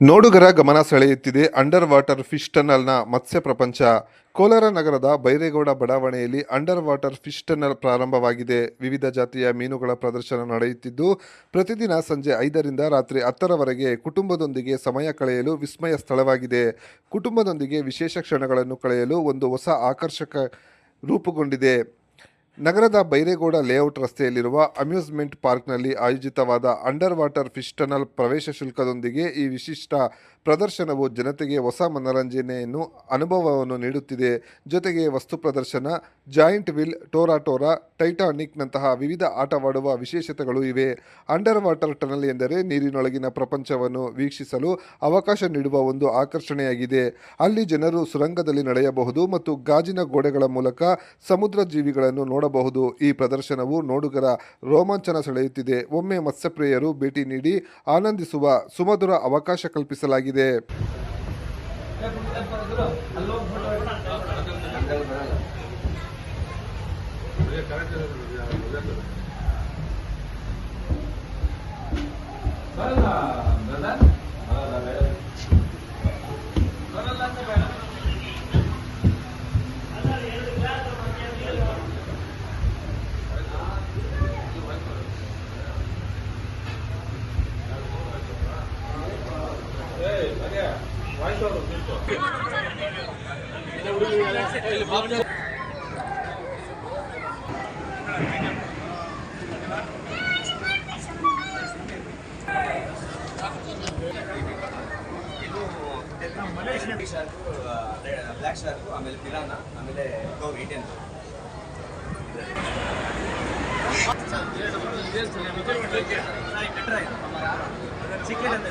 ನೋಡುಗರ ಗಮನ ಸೆಳೆಯುತ್ತಿದೆ under water fish ಟನಲ್ನ ಮತ್ಸ್ಯ ಪ್ರಪಂಚ. ಕೋಲಾರ ನಗರದ ಬೈರೇಗೌಡ ಬಡಾವಣೆಯಲ್ಲಿ ಅಂಡರ್ ವಾಟರ್ ಫಿಶ್ ಟನಲ್ ಪ್ರಾರಂಭವಾಗಿದೆ. ವಿವಿಧ ಜಾತಿಯ ಮೀನುಗಳ ಪ್ರದರ್ಶನ ನಡೆಯುತ್ತಿದ್ದು, ಪ್ರತಿದಿನ ಸಂಜೆ ಐದರಿಂದ ರಾತ್ರಿ ಹತ್ತರವರೆಗೆ ಕುಟುಂಬದೊಂದಿಗೆ ಸಮಯ ಕಳೆಯಲು ವಿಸ್ಮಯ ಸ್ಥಳವಾಗಿದೆ. ಕುಟುಂಬದೊಂದಿಗೆ ವಿಶೇಷ ಕ್ಷಣಗಳನ್ನು ಕಳೆಯಲು ಒಂದು ಹೊಸ ಆಕರ್ಷಕ ರೂಪುಗೊಂಡಿದೆ. ನಗರದ ಬೈರೇಗೌಡ ಲೇಔಟ್ ರಸ್ತೆಯಲ್ಲಿರುವ ಅಮ್ಯೂಸ್ಮೆಂಟ್ ಪಾರ್ಕ್ನಲ್ಲಿ ಆಯೋಜಿತವಾದ ಅಂಡರ್ ವಾಟರ್ ಫಿಶ್ ಟನಲ್ ಪ್ರವೇಶ ಶುಲ್ಕದೊಂದಿಗೆ ಈ ವಿಶಿಷ್ಟ ಪ್ರದರ್ಶನವು ಜನತೆಗೆ ಹೊಸ ಮನರಂಜನೆಯನ್ನು, ಅನುಭವವನ್ನು ನೀಡುತ್ತಿದೆ. ಜೊತೆಗೆ ವಸ್ತು ಪ್ರದರ್ಶನ, ಜಾಯಿಂಟ್ ವಿಲ್, ಟೋರಾ ಟೋರಾ, ಟೈಟಾನಿಕ್ನಂತಹ ವಿವಿಧ ಆಟವಾಡುವ ವಿಶೇಷತೆಗಳು ಇವೆ. ಅಂಡರ್ ವಾಟರ್ ಟನಲ್ ಎಂದರೆ ನೀರಿನೊಳಗಿನ ಪ್ರಪಂಚವನ್ನು ವೀಕ್ಷಿಸಲು ಅವಕಾಶ ನೀಡುವ ಒಂದು ಆಕರ್ಷಣೆಯಾಗಿದೆ. ಅಲ್ಲಿ ಜನರು ಸುರಂಗದಲ್ಲಿ ನಡೆಯಬಹುದು ಮತ್ತು ಗಾಜಿನ ಗೋಡೆಗಳ ಮೂಲಕ ಸಮುದ್ರ ಜೀವಿಗಳನ್ನು ನೋಡಬಹುದು. ಈ ಪ್ರದರ್ಶನವು ನೋಡುಗರ ರೋಮಾಂಚನ ಸೆಳೆಯುತ್ತಿದೆ. ಒಮ್ಮೆ ಮತ್ಸ್ಯಪ್ರಿಯರು ಭೇಟಿ ನೀಡಿ ಆನಂದಿಸುವ, ಸುಮಧುರ ಅವಕಾಶ ಕಲ್ಪಿಸಲಾಗಿದೆ. ಶಾರ್ಕು ಬ್ಲ್ಯಾಕ್ ಶಾರ್ಕು ಆಮೇಲೆ ಪಿರಾನ ಆಮೇಲೆ ಗೌರ್ ಇಂಡಿಯನ್ ಚಿಕನ್